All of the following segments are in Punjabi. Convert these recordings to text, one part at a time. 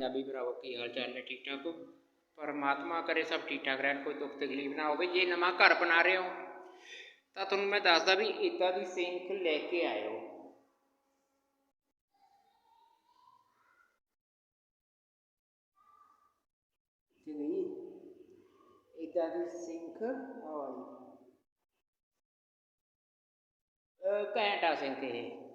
ਪੰਜਾਬੀ ਭਰਾਵੋ ਕੀ ਹਾਲ ਚਾਲ ਨੇ ਠੀਕ ਠਾਕ ਹੋ ਪਰਮਾਤਮਾ ਕਰੇ ਸਭ ਠੀਕ ਠਾਕ ਰਹਿਣ ਕੋਈ ਦੁੱਖ ਤਕਲੀਫ ਨਾ ਹੋਵੇ ਜੇ ਨਵਾਂ ਘਰ ਬਣਾ ਰਹੇ ਹੋ ਤਾਂ ਤੁਹਾਨੂੰ ਮੈਂ ਦੱਸਦਾ ਵੀ ਇਦਾਂ ਦੀ ਸਿੰਕ ਲੈ ਕੇ ਆਇਓ ਤੇ ਗਈ ਇਦਾਂ ਦੀ ਸਿੰਕ ਆਹ ਵਾਲੀ ਅਹ ਘੈਂਟ ਆ ਸਿੰਕ ਇਹ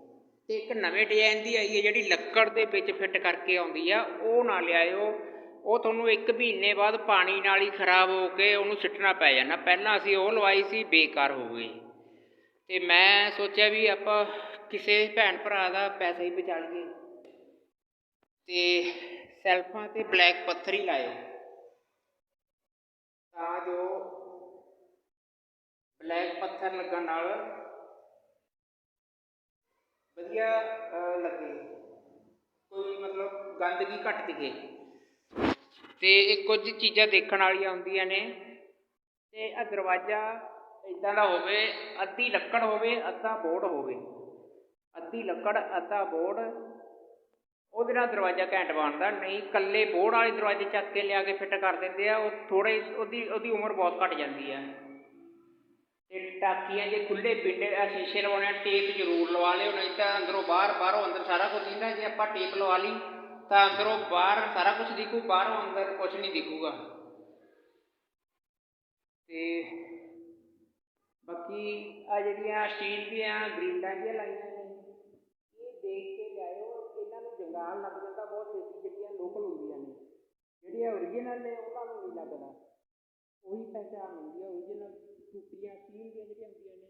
ਤੇ ਇੱਕ ਨਵੇਂ ਡਿਜ਼ਾਈਨ ਦੀ ਆਈ ਹੈ ਜਿਹੜੀ ਲੱਕੜ ਦੇ ਵਿੱਚ ਫਿੱਟ ਕਰਕੇ ਆਉਂਦੀ ਆ, ਉਹ ਨਾ ਲਿਆਇਓ। ਉਹ ਤੁਹਾਨੂੰ ਇੱਕ ਮਹੀਨੇ ਬਾਅਦ ਪਾਣੀ ਨਾਲ ਹੀ ਖਰਾਬ ਹੋ ਕੇ ਉਹਨੂੰ ਸਿੱਟਣਾ ਪੈ ਜਾਣਾ। ਪਹਿਲਾਂ ਅਸੀਂ ਉਹ ਲਵਾਈ ਸੀ, ਬੇਕਾਰ ਹੋ ਗਈ। ਤੇ ਮੈਂ ਸੋਚਿਆ ਵੀ ਆਪਾਂ ਕਿਸੇ ਭੈਣ ਭਰਾ ਦਾ ਪੈਸਾ ਹੀ ਬਚਾ ਲਈਏ। ਤੇ ਸੈਲਫਾਂ ਤੇ ਬਲੈਕ ਪੱਥਰ ਹੀ ਲਾਇਓ। ਤਾਂ ਜੋ ਬਲੈਕ ਪੱਥਰ ਲੱਗਣ ਨਾਲ ਵਧੀਆ ਲੱਗੇ। ਕੋਈ ਮਤਲਬ ਗੰਦਗੀ ਘੱਟ ਦਿਖੇ। ਤੇ ਇਹ ਕੁਝ ਚੀਜ਼ਾਂ ਦੇਖਣ ਵਾਲੀਆਂ ਹੁੰਦੀਆਂ ਨੇ। ਤੇ ਆ ਦਰਵਾਜ਼ਾ ਇਦਾਂ ਦਾ ਹੋਵੇ, ਅੱਧੀ ਲੱਕੜ ਹੋਵੇ, ਅੱਧਾ ਬੋਰਡ ਹੋਵੇ। ਅੱਧੀ ਲੱਕੜ, ਅੱਧਾ ਬੋਰਡ। ਉਹਦੇ ਨਾਲ ਦਰਵਾਜ਼ਾ ਘੈਂਟ ਬਣਦਾ। ਨਹੀਂ ਕੱਲੇ ਬੋਰਡ ਵਾਲੇ ਦਰਵਾਜ਼ੇ ਚੱਕ ਕੇ ਲਿਆ ਕੇ ਫਿੱਟ ਕਰ ਦਿੰਦੇ ਆ। ਉਹ ਥੋੜੇ ਉਹਦੀ ਉਹਦੀ ਉਮਰ ਬਹੁਤ ਘੱਟ ਜਾਂਦੀ ਆ। ਤੇ ਟਾਕੀਆਂ ਜੇ ਖੁੱਲੇ ਪਿੰਡੇ ਆ ਸ਼ੀਸ਼ੇ ਲਵਾਉਣੇ ਆ ਟੇਪ ਜ਼ਰੂਰ ਲਵਾ ਲਿਓ, ਨਹੀਂ ਤਾਂ ਅੰਦਰੋਂ ਬਾਹਰ, ਬਾਹਰੋਂ ਅੰਦਰ ਸਾਰਾ ਕੁਝ ਦਿਖਦਾ, ਜੇ ਆਪਾਂ ਟੇਪ ਲਵਾ ਲਈ, ਤਾਂ ਅੰਦਰੋਂ ਬਾਹਰ ਸਾਰਾ ਕੁਝ ਦਿਖੂ, ਬਾਹਰੋਂ ਅੰਦਰ ਕੁਝ ਨਹੀਂ ਦਿਖੂਗਾ। ਤੇ ਬਾਕੀ ਆ ਜਿਹੜੀਆਂ ਸਟੀਲ ਦੀਆਂ ਗ੍ਰਿਲਾਂ ਜਿਹੀਆਂ ਲਾਈਆਂ ਨੇ, ਇਹ ਦੇਖ ਕੇ ਲਿਆਇਓ, ਇਹਨਾਂ ਨੂੰ ਜੰਗਾਲ ਲੱਗ ਜਾਂਦਾ, ਬਹੁਤ ਛੇਤੀ ਜਿਹੜੀਆਂ ਲੋਕਲ ਹੁੰਦੀਆਂ ਨੇ। ਜਿਹੜੀਆਂ ਓਰੀਜਨਲ ਨੇ, ਉਹਨਾਂ ਨੂੰ ਨਹੀਂ ਲੱਗਦਾ। ਉਹੀ ਪਹਿਚਾਣ ਹੁੰਦੀ ਹੈ ਓਰੀਜਨਲ ਟੁੱਟੀਆਂ ਸਟੀਲ ਦੀਆਂ ਜਿਹੜੀਆਂ ਹੁੰਦੀਆਂ ਨੇ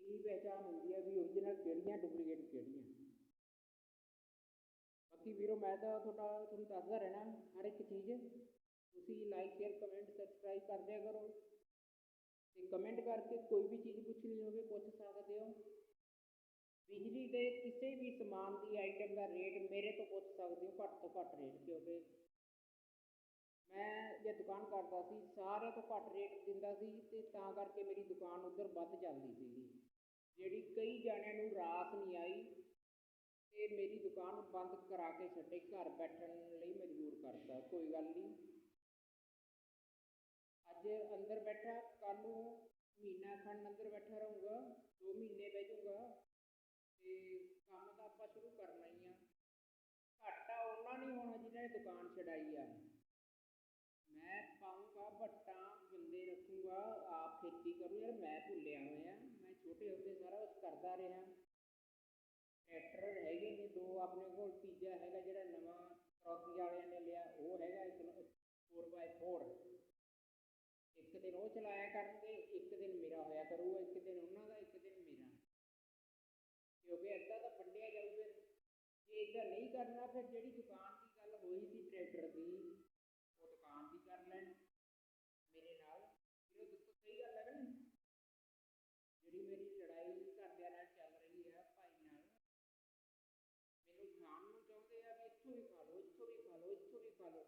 ਇਹੀ ਪਹਿਚਾਣ ਹੁੰਦੀ ਹੈ ਵੀ ਓਰੀਜਨਲ ਕਿਹੜੀਆਂ ਡੁਪਲੀਕੇਟ ਕਿਹੜੀਆਂ। ਬਾਕੀ ਵੀਰੋ, ਮੈਂ ਤਾਂ ਤੁਹਾਡਾ, ਤੁਹਾਨੂੰ ਦੱਸਦਾ ਰਹਿਣਾ ਹਰ ਇੱਕ ਚੀਜ਼। ਤੁਸੀਂ ਲਾਈਕ ਸ਼ੇਅਰ ਕਮੈਂਟ ਸਬਸਕ੍ਰਾਈਬ ਕਰ ਦਿਆ ਕਰੋ। ਤੇ ਕਮੈਂਟ ਕਰਕੇ ਕੋਈ ਵੀ ਚੀਜ਼ ਪੁੱਛਣੀ ਹੋਵੇ, ਪੁੱਛ ਸਕਦੇ ਹੋ। ਬਿਜਲੀ ਦੇ ਕਿਸੇ ਵੀ ਸਮਾਨ ਦੀ ਆਈਟਮ ਦਾ ਰੇਟ ਮੇਰੇ ਤੋਂ ਪੁੱਛ ਸਕਦੇ ਹੋ, ਘੱਟ ਤੋਂ ਘੱਟ ਰੇਟ ਕਿਉਂਕਿ ਮੈਂ ਜੇ ਦੁਕਾਨ ਕਰਦਾ ਸੀ ਸਾਰਿਆਂ ਤੋਂ ਘੱਟ ਰੇਟ ਦਿੰਦਾ ਸੀ ਤੇ ਤਾਂ ਕਰਕੇ ਮੇਰੀ ਦੁਕਾਨ ਉੱਧਰ ਵੱਧ ਚੱਲਦੀ ਸੀਗੀ। ਜਿਹੜੀ ਕਈ ਜਣਿਆਂ ਨੂੰ ਰਾਸ ਨਹੀਂ ਆਈ ਤੇ ਮੇਰੀ ਦੁਕਾਨ ਬੰਦ ਕਰਾ ਕੇ ਛੱਡੇ, ਘਰ ਬੈਠਣ ਲਈ ਮਜਬੂਰ ਕਰਤਾ। ਕੋਈ ਗੱਲ ਨਹੀਂ। ਅੱਜ ਅੰਦਰ ਬੈਠਾ ਕੱਲ ਨੂੰ ਮਹੀਨਾ ਖੰਡ ਅੰਦਰ ਬੈਠਾ ਰਹੂੰਗਾ, ਦੋ ਮਹੀਨੇ ਬਹਿ ਜਾਊਗਾ ਅਤੇ ਕੰਮ ਤਾਂ ਆਪਾਂ ਸ਼ੁਰੂ ਕਰਨਾ ਹੀ ਆ। ਘਾਟਾ ਉਹਨਾਂ ਨਹੀਂ ਹੋਣਾ ਜਿਨ੍ਹਾਂ ਨੇ ਦੁਕਾਨ ਛਡਾਈ ਆ ਮੈਂ ਪਾਉਂਗਾ ਭੱਟਾਂ ਬੰਦੇ ਰੱਖੂੰਗਾ ਆਪ ਖੇਤੀ ਕਰੂ ਯਾਰ ਮੈਂ ਭੁੱਲਿਆ ਹੋਇਆ। ਮੈਂ ਛੋਟੇ ਹੁੰਦੇ ਸਾਰਾ ਕੁਝ ਕਰਦਾ ਰਿਹਾ। ਟਰੈਕਟਰ ਹੈਗੇ ਨੇ ਦੋ, ਆਪਣੇ ਕੋਲ ਤੀਜਾ ਹੈਗਾ ਜਿਹੜਾ ਨਵਾਂ ਕਰੋਕੀ ਵਾਲਿਆਂ ਨੇ ਲਿਆ, ਉਹ ਹੈਗਾ ਇੱਕ 4x4 ਇੱਕ ਦਿਨ ਉਹ ਚਲਾਇਆ ਕਰਨਗੇ, ਇੱਕ ਦਿਨ ਮੇਰਾ ਹੋਇਆ ਕਰੂਗਾ, ਇੱਕ ਦਿਨ ਉਹਨਾਂ ਦਾ, ਇੱਕ ਦਿਨ ਮੇਰਾ। ਕਿਉਂਕਿ ਅੱਧਾ ਤਾਂ ਵੰਡਿਆ ਜਾਊਗਾ। ਜੇ ਇਦਾਂ ਨਹੀਂ ਕਰਨਾ, ਫਿਰ ਜਿਹੜੀ ਦੁਕਾਨ ਦੀ ਗੱਲ ਹੋਈ ਸੀ ਟਰੈਕਟਰ ਦੀ ਉਹ ਦੁਕਾਨ ਦੀ ਕਰ ਲੈਣ ਮੇਰੇ ਨਾਲ ਫਿਰ ਉਹ ਦੇਖੋ ਸਹੀ ਗੱਲ ਹੈ ਨਾ ਜਿਹੜੀ ਮੇਰੀ ਲੜਾਈ ਘਰਦਿਆਂ ਨਾਲ ਚੱਲ ਰਹੀ ਹੈ ਭਾਈ ਨਾਲ ਮੈਨੂੰ ਖਾਣ ਨੂੰ ਚਾਹੁੰਦੇ ਆ ਵੀ ਇੱਥੋਂ ਵੀ ਖਾ ਲਓ ਇੱਥੋਂ ਵੀ ਖਾ ਲਓ ਇੱਥੋਂ ਵੀ ਖਾ ਲਓ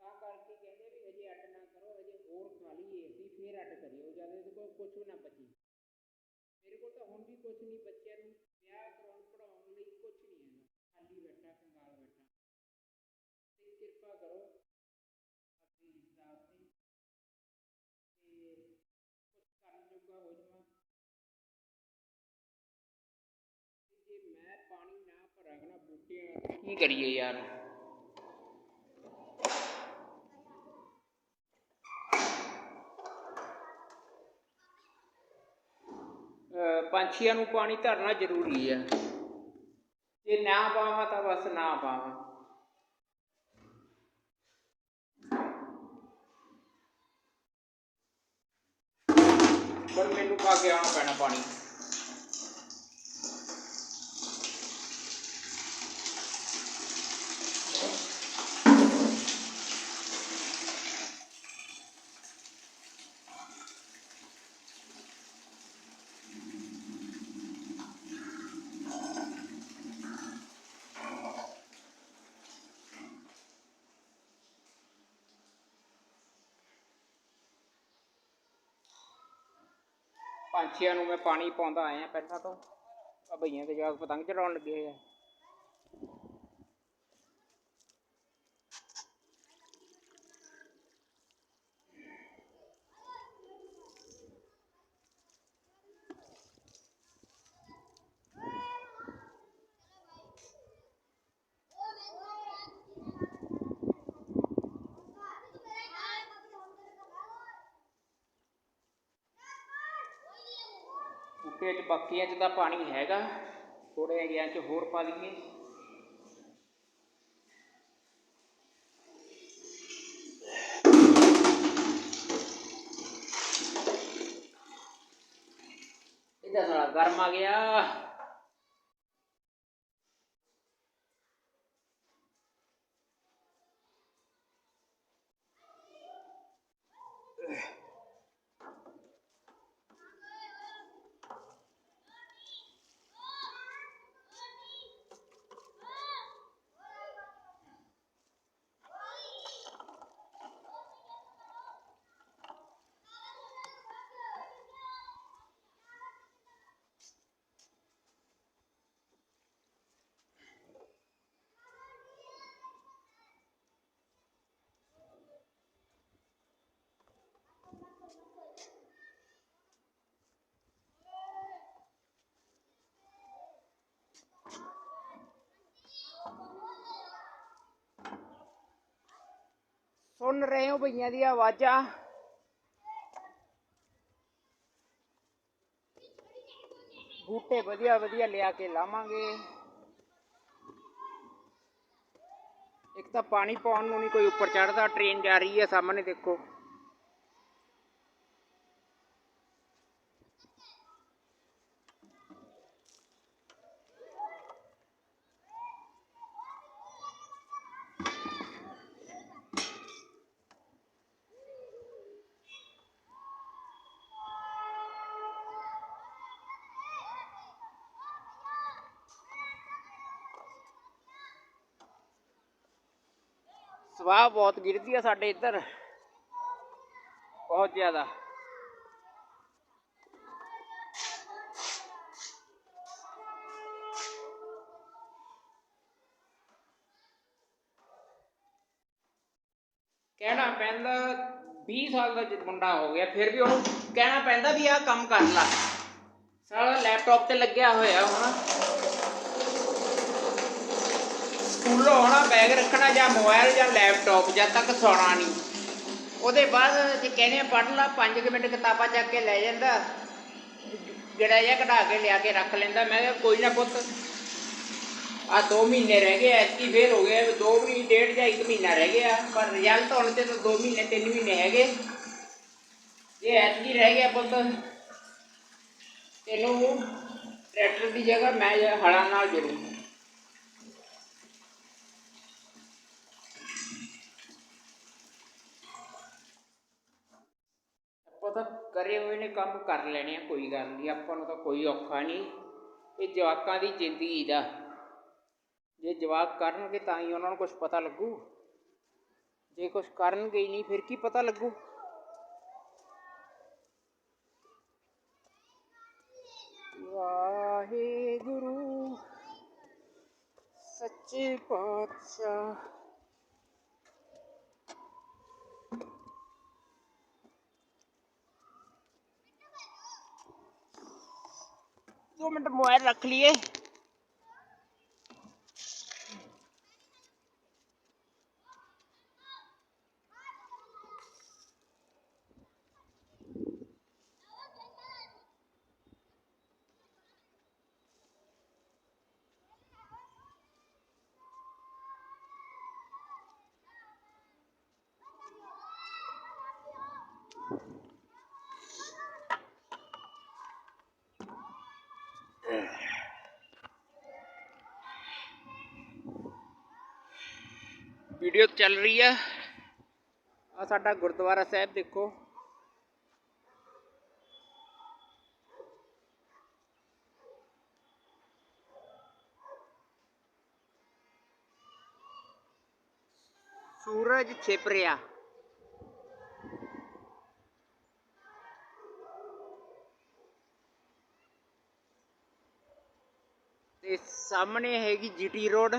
ਤਾਂ ਕਰਕੇ ਕਹਿੰਦੇ ਵੀ ਹਜੇ ਅੱਡ ਨਾ ਕਰੋ ਹਜੇ ਹੋਰ ਖਾ ਲਈਏ ਅਸੀਂ ਫੇਰ ਅੱਡ ਕਰਿਓ ਜਦ ਇਹਦੇ ਕੋਲ ਕੁਝ ਵੀ ਨਾ ਬਚੇ ਮੇਰੇ ਕੋਲ ਤਾਂ ਹੁਣ ਵੀ ਕੁਝ ਨਹੀਂ ਬੱਚਿਆਂ ਨੂੰ ਵਿਆਹ ਕਰਾਉਣ ਪੜਾਉਣ ਲਈ ਕੁਝ ਨਹੀਂ ਹੈਗਾ ਖਾਲੀ ਬੈਠਾ ਕੰਗਾਲ ਬੈਠਾ ਤੇ ਕਿਰਪਾ ਕਰੋ ਆਪਣੀ ਹਿਸਾਬ ਤੇ ਤੇ ਕੁਝ ਕਰਨ ਜੋਗਾ ਹੋ ਜਾਵਾਂ ਤੇ ਜੇ ਮੈਂ ਪਾਣੀ ਨਾ ਭਰਾਂਗਾ ਨਾ ਬੂਟਿਆਂ ਤੇ ਕੀ ਕਰੀਏ ਯਾਰ ਪੰਛੀਆਂ ਨੂੰ ਪਾਣੀ ਧਰਨਾ ਜ਼ਰੂਰੀ ਹੈ ਜੇ ਨਾ ਪਾਵਾਂ ਤਾਂ ਬਸ ਨਾ ਪਾਵਾਂ ਪਰ ਮੈਨੂੰ ਪਾ ਕੇ ਆਉਣਾ ਪੈਣਾ ਪਾਣੀ। ਪੰਛੀਆਂ ਨੂੰ ਮੈਂ ਪਾਣੀ ਪਾਉਂਦਾ ਆਇਆ ਪਹਿਲਾਂ ਤੋਂ। ਆ ਭਈਆਂ ਤੇ ਜਾ ਕੇ ਪਤੰਗ ਚੜਾਉਣ ਲੱਗੇ ਹੋਏ ਆ। ਬੂਟੇ 'ਚ, ਬਾਕੀਆਂ 'ਚ ਤਾਂ ਪਾਣੀ ਹੈਗਾ। ਥੋੜੇ ਜਿਹਾ 'ਚ ਹੋਰ ਪਾ ਲਈਏ। ਇਹਦਾ ਸਾਲਾ ਗਰਮ ਆ ਗਿਆ। ਸੁਣ ਰਹੇ ਹੋ ਭਈਆਂ ਦੀਆਂ ਆਵਾਜ਼ਾਂ। ਬੂਟੇ ਵਧੀਆ ਵਧੀਆ ਲਿਆ ਕੇ ਲਾਵਾਂਗੇ। ਇੱਕ ਤਾਂ ਪਾਣੀ ਪਾਉਣ ਨੂੰ ਨਹੀਂ ਕੋਈ ਉੱਪਰ ਚੜਦਾ ਟ੍ਰੇਨ ਜਾ ਰਹੀ ਹੈ ਸਾਹਮਣੇ ਦੇਖੋ। ਸਵਾਹ ਬਹੁਤ ਗਿਰਦੀ ਆ ਸਾਡੇ ਇੱਧਰ। ਬਹੁਤ ਜ਼ਿਆਦਾ। ਕਹਿਣਾ ਪੈਂਦਾ 20 ਸਾਲ ਦਾ ਜਦ ਮੁੰਡਾ ਹੋ ਗਿਆ, ਫਿਰ ਵੀ ਉਹਨੂੰ ਕਹਿਣਾ ਪੈਂਦਾ ਵੀ ਆਹ ਕੰਮ ਕਰ ਲੈ। ਸਾਲਾ ਲੈਪਟਾਪ ਤੇ ਲੱਗਿਆ ਹੋਇਆ ਹੁਣ। ਸਕੂਲੋਂ ਆਉਣਾ ਬੈਗ ਰੱਖਣਾ ਜਾਂ ਮੋਬਾਈਲ ਜਾਂ ਲੈਪਟਾਪ ਜਦ ਤੱਕ ਸੌਣਾ ਨਹੀਂ। ਉਹਦੇ ਬਾਅਦ ਜੇ ਕਹਿੰਦੇ ਆ ਪੜ੍ਹ ਲਾ 5 ਮਿੰਟ ਕਿਤਾਬਾਂ ਚੱਕ ਕੇ ਲੈ ਜਾਂਦਾ। ਜਿਹੜਾ ਜਿਹਾ ਕਢਾ ਕੇ ਲਿਆ ਕੇ ਰੱਖ ਲੈਂਦਾ। ਮੈਂ ਕਿਹਾ, ਕੋਈ ਨਾ ਪੁੱਤ ਆ 2 ਮਹੀਨੇ ਰਹਿ ਗਏ ਐਤਕੀ ਫੇਰ ਹੋ ਗਏ 2 ਮਹੀਨੇ, ਡੇਢ ਜਾਂ 1 ਮਹੀਨਾ ਰਹਿ ਗਿਆ। ਪਰ ਰਿਜ਼ਲਟ ਆਉਣ ਤੇ ਤਾਂ 2 ਮਹੀਨੇ 3 ਮਹੀਨੇ ਹੈਗੇ। ਇਹ ਐਤਕੀ ਰਹਿ ਗਿਆ ਪੁੱਤ, ਤੈਨੂੰ ਟਰੈਕਟਰ ਦੀ ਜਗ੍ਹਾ ਮੈਂ ਹਲਾਂ ਨਾਲ ਜੁੜੂ ਆਪਾਂ ਤਾਂ ਕਰੇ ਹੋਏ ਨੇ, ਕੰਮ ਕਰ ਲੈਣੇ ਆ, ਕੋਈ ਗੱਲ ਨਹੀਂ, ਆਪਾਂ ਨੂੰ ਤਾਂ ਕੋਈ ਔਖਾ ਨਹੀਂ। ਇਹ ਜਵਾਕਾਂ ਦੀ ਜ਼ਿੰਦਗੀ ਦਾ। ਜੇ ਜਵਾਕ ਕਰਨਗੇ ਤਾਂ ਹੀ ਉਹਨਾਂ ਨੂੰ ਕੁਝ ਪਤਾ ਲੱਗੂ। ਜੇ ਕੁਝ ਕਰਨਗੇ ਹੀ ਨਹੀਂ, ਫਿਰ ਕੀ ਪਤਾ ਲੱਗੂ? ਵਾਹਿਗੁਰੂ, ਸੱਚੇ ਪਾਤਸ਼ਾਹ। मोबाइल रख लिए ਵੀਡੀਓ ਚੱਲ ਰਹੀ ਆ ਆ ਸਾਡਾ ਗੁਰਦੁਆਰਾ ਸਾਹਿਬ ਦੇਖੋ ਸੂਰਜ ਛਿਪ ਰਿਹਾ ਤੇ ਸਾਹਮਣੇ ਹੈਗੀ ਜੀਟੀ ਰੋਡ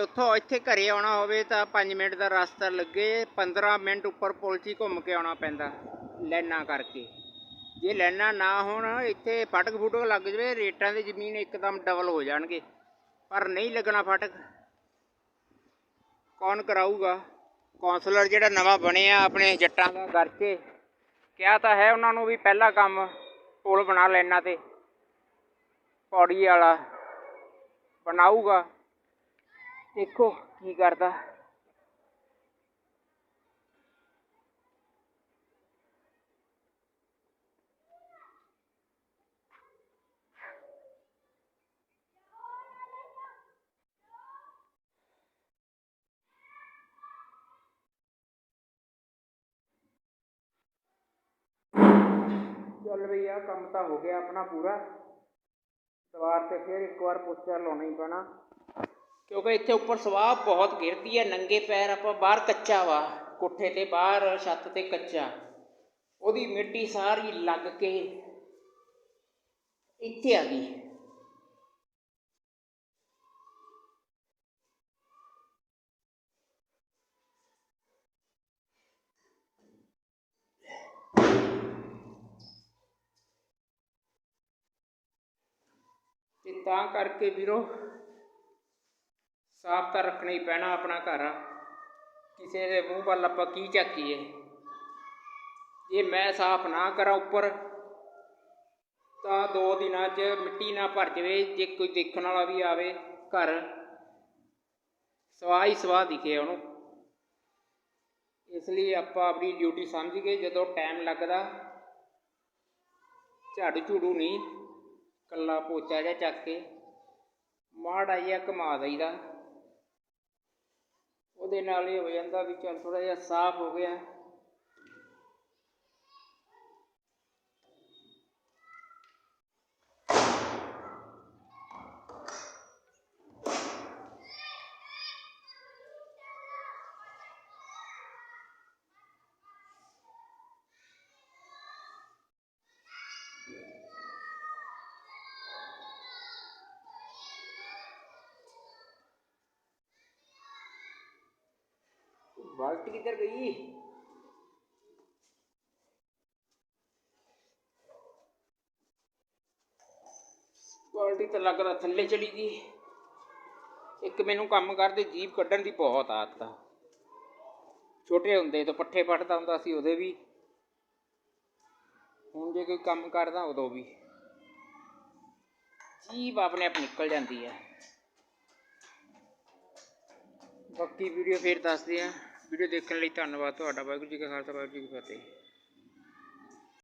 ਜੇ ਉੱਥੋਂ ਇੱਥੇ ਘਰੇ ਆਉਣਾ ਹੋਵੇ ਤਾਂ 5 ਮਿੰਟ ਦਾ ਰਸਤਾ ਲੱਗੇ 15 ਮਿੰਟ ਉੱਪਰ ਪੁਲ 'ਚ ਹੀ ਘੁੰਮ ਕੇ ਆਉਣਾ ਪੈਂਦਾ, ਲਾਈਨਾਂ ਕਰਕੇ। ਜੇ ਲਾਈਨਾਂ ਨਾ ਹੋਣ, ਇੱਥੇ ਫਟਕ ਫੁਟਕ ਲੱਗ ਜਵੇ, ਰੇਟਾਂ ਦੀ ਜ਼ਮੀਨ ਇੱਕਦਮ ਡਬਲ ਹੋ ਜਾਣਗੇ। ਪਰ ਨਹੀਂ ਲੱਗਣਾ ਫਟਕ। ਕੌਣ ਕਰਾਊਗਾ? ਕੌਂਸਲਰ ਜਿਹੜਾ ਨਵਾਂ ਬਣਿਆ ਆਪਣੇ ਜੱਟਾਂ ਦਾ ਕਰਕੇ, ਕਿਹਾ ਤਾਂ ਹੈ ਉਹਨਾਂ ਨੂੰ ਵੀ ਪਹਿਲਾ ਕੰਮ ਪੁਲ ਬਣਾ ਲੈਣਾ ਤੇ। ਪੌੜੀ ਵਾਲਾ ਬਣਾਊਗਾ। ਦੇਖੋ ਕੀ ਕਰਦਾ ਚੱਲ ਬਈ ਆ ਕੰਮ ਤਾਂ ਹੋ ਗਿਆ ਆਪਣਾ ਪੂਰਾ। ਦੀਵਾਰ ਤੇ ਫਿਰ ਇੱਕ ਵਾਰ ਪੋਚਾ ਲਾਉਣਾ ਹੀ ਪੈਣਾ। ਕਿਉਂਕਿ ਇੱਥੇ ਉੱਪਰ ਸਵਾਹ ਬਹੁਤ ਗਿਰਦੀ ਹੈ, ਨੰਗੇ ਪੈਰ ਆਪਾਂ ਬਾਹਰ ਕੱਚਾ ਵਾ, ਕੋਠੇ ਤੇ ਬਾਹਰ, ਛੱਤ ਤੇ ਕੱਚਾ। ਉਹਦੀ ਮਿੱਟੀ ਸਾਰੀ ਲੱਗ ਕੇ ਇੱਥੇ ਆ ਗਈ। ਤੇ ਤਾਂ ਕਰਕੇ ਵੀਰੋ ਸਾਫ਼ ਤਾਂ ਰੱਖਣਾ ਹੀ ਪੈਣਾ ਆਪਣਾ ਘਰ ਕਿਸੇ ਦੇ ਮੂੰਹ ਵੱਲ ਆਪਾਂ ਕੀ ਝਾਕੀਏ? ਜੇ ਮੈਂ ਸਾਫ਼ ਨਾ ਕਰਾਂ ਉੱਪਰ, ਤਾਂ ਦੋ ਦਿਨਾਂ 'ਚ ਮਿੱਟੀ ਨਾ ਭਰ ਜਾਵੇ, ਜੇ ਕੋਈ ਦੇਖਣ ਵਾਲਾ ਵੀ ਆਵੇ ਘਰ। ਸਵਾਹ ਹੀ ਸਵਾਹ ਦਿਖੇ ਉਹਨੂੰ। ਇਸ ਲਈ ਆਪਾਂ ਆਪਣੀ ਡਿਊਟੀ ਸਮਝ ਕੇ ਜਦੋਂ ਟਾਈਮ ਲੱਗਦਾ, ਝਾੜੂ ਝੂੜੂ ਨਹੀਂ ਕੱਲਾ ਪੋਚਾ ਜਿਹਾ ਚੱਕ ਕੇ, ਮਾੜਾ ਜਿਹਾ ਘੁਮਾ ਦਈਦਾ। ਉਹਦੇ ਨਾਲ ਇਹ ਹੋ ਜਾਂਦਾ ਵੀ ਚੱਲ ਥੋੜਾ ਜਿਹਾ ਸਾਫ਼ ਹੋ ਗਿਆ। ਬਾਲਟੀ ਕਿੱਧਰ ਗਈ? ਬਾਲਟੀ ਤਾਂ ਲੱਗਦਾ ਥੱਲੇ ਚਲੀ ਗਈ। ਇੱਕ ਮੈਨੂੰ ਕੰਮ ਕਰਦੇ ਜੀਭ ਕੱਢਣ ਦੀ ਬਹੁਤ ਆਦਤ ਆ। ਛੋਟੇ ਹੁੰਦੇ ਤੋਂ ਪੱਠੇ ਪੱਟਦਾ ਹੁੰਦਾ ਸੀ ਉਹਦੇ ਵੀ। ਹੁਣ ਜੇ ਕੋਈ ਕੰਮ ਕਰਦਾ ਉਦੋਂ ਵੀ। ਜੀਭ ਆਪਣੇ ਆਪ ਨਿਕਲ ਜਾਂਦੀ ਹੈ ਬਾਕੀ ਵੀਡੀਓ ਫੇਰ ਦੱਸਦੇ ਆ। ਵੀਡੀਓ ਦੇਖਣ ਲਈ ਧੰਨਵਾਦ ਤੁਹਾਡਾ। ਵਾਹਿਗੁਰੂ ਜੀ ਕਾ ਖਾਲਸਾ ਵਾਹਿਗੁਰੂ ਜੀ ਕੀ ਫਤਿਹ।